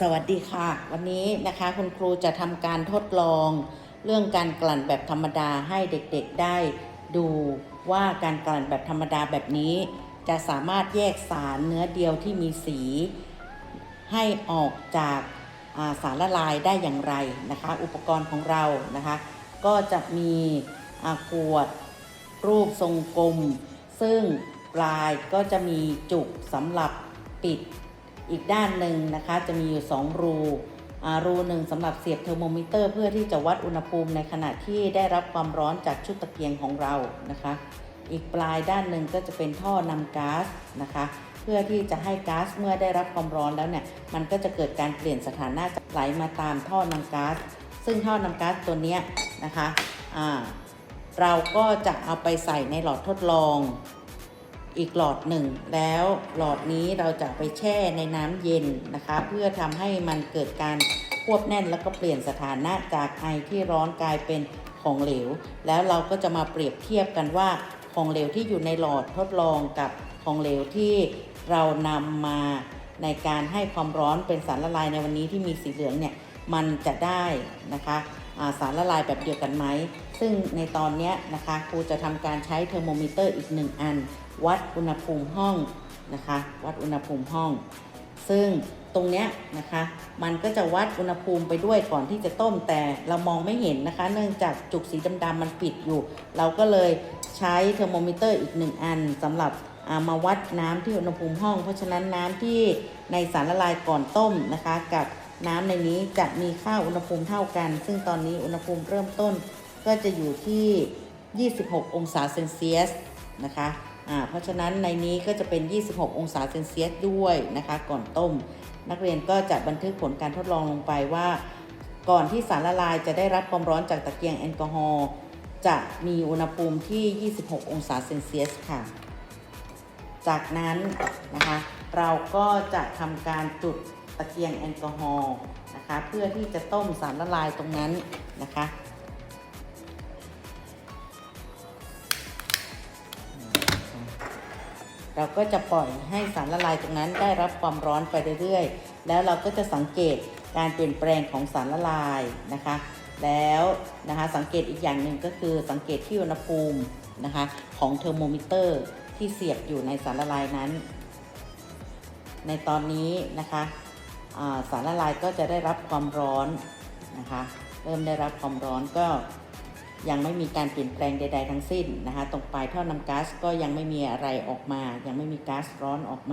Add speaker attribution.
Speaker 1: สวัสดีค่ะ วันนี้นะคะคุณครูจะทำการทดลอง เรื่องการกลั่นแบบธรรมดาให้เด็กๆได้ ดูว่าการกลั่นแบบธรรมดาแบบนี้ จะสามารถแยกสารเนื้อเดียวที่มีสี ให้ออกจากาสารละลายได้อย่างไรนะคะ อุปกรณ์ของเรานะคะ ก็จะมีขวดรูปทรงกลม ซึ่งปลายก็จะมีจุกสำหรับปิด อีกด้านหนึ่งนะคะจะมีอยู่ 2 รูรูหนึ่งสำหรับเสียบเทอร์โมมิเตอร์ เพื่อที่จะวัดอุณหภูมิในขณะที่ได้รับความร้อนจากชุดตะเกียงของเรานะคะ อีกปลายด้านหนึ่งก็จะเป็นท่อนำก๊าซนะคะ เพื่อที่จะให้ก๊าซเมื่อได้รับความร้อนแล้วเนี่ยมันก็จะเกิดการเปลี่ยนสถานะจากไหลมาตามท่อนำก๊าซซึ่งท่อนำก๊าซตัวนี้นะคะเราก็จะเอาไปใส่ในหลอดทดลอง อีกหลอดหนึ่ง แล้วหลอดนี้เราจะไปแช่ในน้ำเย็นนะคะ เพื่อทำให้มันเกิดการควบแน่นแล้วก็เปลี่ยนสถานะจากไอที่ร้อนกลายเป็นของเหลว แล้วเราก็จะมาเปรียบเทียบกันว่าของเหลวที่อยู่ในหลอดทดลองกับของเหลวที่เรานำมาในการให้ความร้อนเป็นสารละลายในวันนี้ที่มีสีเหลืองเนี่ยมันจะได้นะคะ สารละลายแบบเดียวกันไหม ซึ่งในตอนนี้นะคะครูจะทำการใช้เทอร์โมมิเตอร์อีกหนึ่งอัน วัดอุณหภูมิห้องนะคะ วัดอุณหภูมิห้อง ซึ่งตรงนี้นะคะมันก็จะวัดอุณหภูมิไปด้วยก่อนที่จะต้มแต่เรามองไม่เห็นนะคะ เนื่องจากจุกสีดำๆมันปิดอยู่ เราก็เลยใช้เทอร์โมมิเตอร์อีกหนึ่งอันสำหรับามาวัดน้ำที่อุณหภูมิห้อง เพราะฉะนั้นน้ำที่ในสารละลายก่อนต้มนะคะ กับ น้ำในนี้จะมีค่าอุณหภูมิเท่ากัน ซึ่งตอนนี้อุณหภูมิเริ่มต้นก็จะอยู่ที่ 26 องศาเซนเซียสนะคะอ่าเพราะฉะนั้นในนี้ก็จะเป็น 26 องศาเซนเซียสด้วยนะคะก่อนต้ม นักเรียนก็จะบันทึกผลการทดลองลงไปว่า ก่อนที่สารละลายจะได้รับความร้อนจากตะเกียงแอลกอฮอล์จะมีอุณหภูมิที่ 26 องศาเซนเซียสค่ะ จากนั้นนะคะเราก็จะทำการจุด ตะเกียงแอลกอฮอล์นะคะเพื่อที่จะต้มสารละลายตรงนั้นนะคะเราก็จะปล่อยให้สารละลายตรงนั้นได้รับความร้อนไปเรื่อยๆ แล้วเราก็จะสังเกตการเปลี่ยนแปลงของสารละลายนะคะ แล้วนะคะสังเกตอีกอย่างหนึ่งก็คือสังเกตที่อุณหภูมินะคะของเทอร์โมมิเตอร์ที่เสียบอยู่ในสารละลายนั้น ในตอนนี้นะคะ สารละลายก็จะได้รับความร้อนนะคะเริ่มได้รับความร้อนก็ยังไม่มีการเปลี่ยนแปลงใด ๆ ทั้งสิ้นนะคะ ตรงปลายท่อนำก๊าซก็ยังไม่มีอะไรออกมา ยังไม่มีก๊าซร้อนออกมา